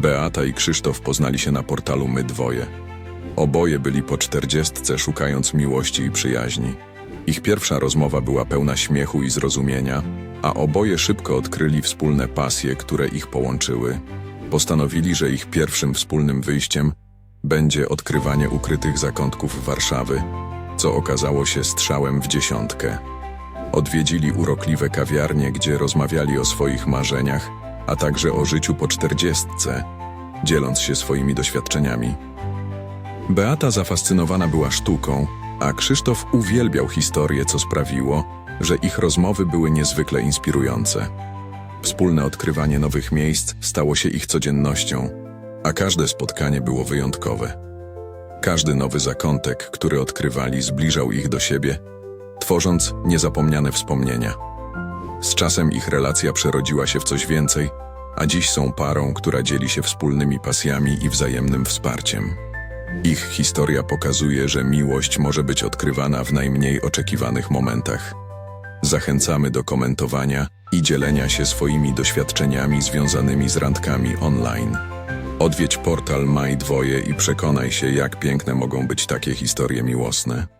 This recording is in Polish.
Beata i Krzysztof poznali się na portalu My Dwoje. Oboje byli po czterdziestce szukając miłości i przyjaźni. Ich pierwsza rozmowa była pełna śmiechu i zrozumienia, a oboje szybko odkryli wspólne pasje, które ich połączyły. Postanowili, że ich pierwszym wspólnym wyjściem będzie odkrywanie ukrytych zakątków Warszawy, co okazało się strzałem w dziesiątkę. Odwiedzili urokliwe kawiarnie, gdzie rozmawiali o swoich marzeniach, a także o życiu po czterdziestce, dzieląc się swoimi doświadczeniami. Beata zafascynowana była sztuką, a Krzysztof uwielbiał historię, co sprawiło, że ich rozmowy były niezwykle inspirujące. Wspólne odkrywanie nowych miejsc stało się ich codziennością, a każde spotkanie było wyjątkowe. Każdy nowy zakątek, który odkrywali, zbliżał ich do siebie, tworząc niezapomniane wspomnienia. Z czasem ich relacja przerodziła się w coś więcej, a dziś są parą, która dzieli się wspólnymi pasjami i wzajemnym wsparciem. Ich historia pokazuje, że miłość może być odkrywana w najmniej oczekiwanych momentach. Zachęcamy do komentowania i dzielenia się swoimi doświadczeniami związanymi z randkami online. Odwiedź portal Maj Dwoje i przekonaj się, jak piękne mogą być takie historie miłosne.